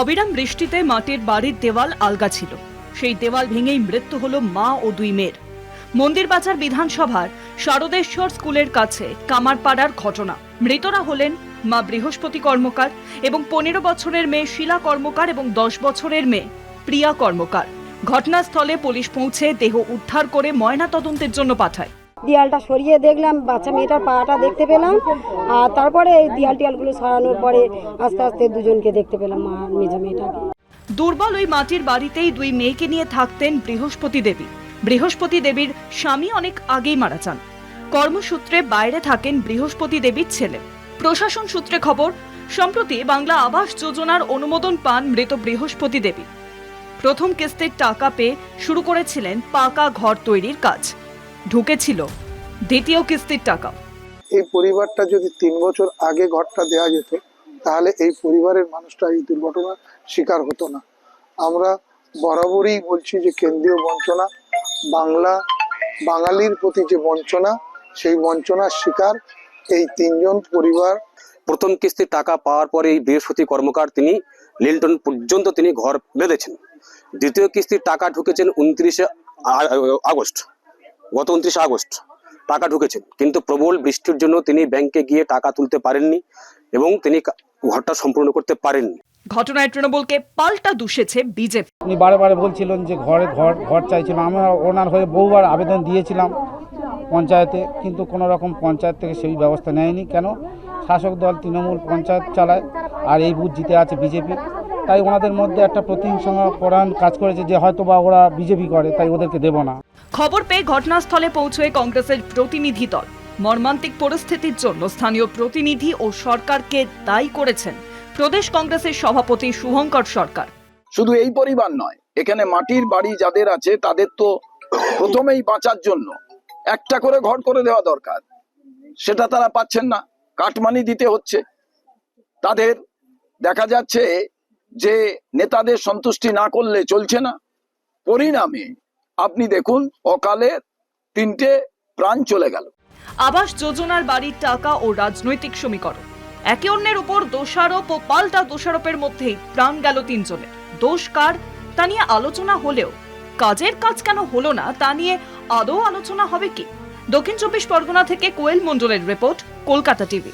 অবিরাম বৃষ্টিতে মাটির বাড়ির দেওয়াল আলগা ছিল। সেই দেওয়াল ভেঙেই মৃত্যু হলো মা ও দুই মেয়ের। মন্দিরবাজার বিধানসভার শারদেশ্বর স্কুলের কাছে কামারপাড়ার ঘটনা। মৃতরা হলেন মা বৃহস্পতি কর্মকার এবং পনেরো বছরের মেয়ে শিলা কর্মকার এবং দশ বছরের মেয়ে প্রিয়া কর্মকার। ঘটনাস্থলে পুলিশ পৌঁছে দেহ উদ্ধার করে ময়না তদন্তের জন্য পাঠায়। দেয়ালটা সরিয়ে দেখলাম, বাচ্চা মেয়েটার পাটা দেখতে পেলাম, আর তারপরে এই দেয়াল টিয়ালগুলো সরানোর পরে আস্তে আস্তে দুজনকে দেখতে পেলাম, মা মেজো মেয়েটাকে। দুর্বল ওই মাটির বাড়িতেই দুই মেয়েকে নিয়ে থাকতেন বৃহস্পতি দেবী। বৃহস্পতি দেবীর স্বামী অনেক আগেই মারা যান। কর্মসূত্রে বাইরে থাকেন বৃহস্পতি দেবীর ছেলে। প্রশাসন সূত্রে খবর, সম্প্রতি বাংলা আবাস যোজনার অনুমোদন পান মৃত বৃহস্পতি দেবী। প্রথম কিস্তির টাকা পেয়ে শুরু করেছিলেন পাকা ঘর তৈরির কাজ। ঢুকেছিল দ্বিতীয় কিস্তির টাকা। এই পরিবারটা যদি তিন বছর আগে ঘরটা দেওয়া যেত তাহলে এই পরিবারের মানুষটা এই দুর্ঘটনার শিকার হতো না। আমরা বরাবরই বলছি যে কেন্দ্রীয় বঞ্চনা বাংলা বাঙালির প্রতি যে বঞ্চনা সেই বঞ্চনার শিকার এই তিনজন পরিবার। প্রথম কিস্তির টাকা পাওয়ার পরে এই বৃহস্পতি কর্মকার তিনি লিল্টন পর্যন্ত তিনি ঘর বেঁধেছেন। দ্বিতীয় কিস্তির টাকা ঢুকেছেন উনত্রিশে আগস্ট। গত উনত্রিশে আগস্ট টাকা ঢুকেছেন। কিন্তু প্রবল বৃষ্টির জন্য তিনি ব্যাংকে গিয়ে টাকা তুলতে পারেননি এবং তিনি ঘরটা সম্পূর্ণ করতে পারেননি। ঘটনায় তৃণমূলকে পাল্টা দুষেছে বিজেপি। উনি বারে বারে বলছিলেন যে ঘরে ঘর ঘর চাইছিল। আমি ওনার হয়ে বহুবার আবেদন দিয়েছিলাম পঞ্চায়েতে কিন্তু কোনো রকম পঞ্চায়েত থেকে সেই ব্যবস্থা নেয়নি। কেন? শাসক দল তৃণমূল পঞ্চায়েত চালায় আর এই বুথ জিতে আছে বিজেপি। তাই ওনাদের মধ্যে একটা প্রতিহিংসা পরায়ণ কাজ করেছে যে হয়তো বা ওরা বিজেপি করে তাই ওদেরকে দেবো না। খবর পেয়ে ঘটনাস্থলে পৌঁছয় কংগ্রেসের প্রতিনিধি দল। মর্মান্তিক পরিস্থিতির জন্য স্থানীয় প্রতিনিধি ও সরকারকে দায়ী করেছেন প্রদেশ কংগ্রেসের সভাপতি শুভঙ্কর সরকার। শুধু এই পরিবার নয় এখানে মাটির বাড়ি যাদের আছে তাদের তো প্রথমেই বাঁচার জন্য একটা করে ঘর করে দেওয়া দরকার। সেটা তারা পাচ্ছেন না কাটমানি দিতে হচ্ছে। তাদের দেখা যাচ্ছে যে নেতাদের সন্তুষ্টি না করলে চলছে না। পরিণামে আপনি দেখুন, অকালে তিনটে প্রাণ চলে গেল। আবাস যোজনার বাড়ির টাকা ও রাজনৈতিক সমীকরণ। একে অন্যের উপর দোষারোপ ও পাল্টা দোষারোপের মধ্যেই প্রাণ গেল তিনজনের। দোষ কার? তা নিয়ে আলোচনা হলেও কাজের কাজ কেন হলো না, তা নিয়ে আদৌ আলোচনা হবে কি? দক্ষিণ চব্বিশ পরগনা থেকে কোয়েল মণ্ডলের রিপোর্ট, কলকাতা টিভি।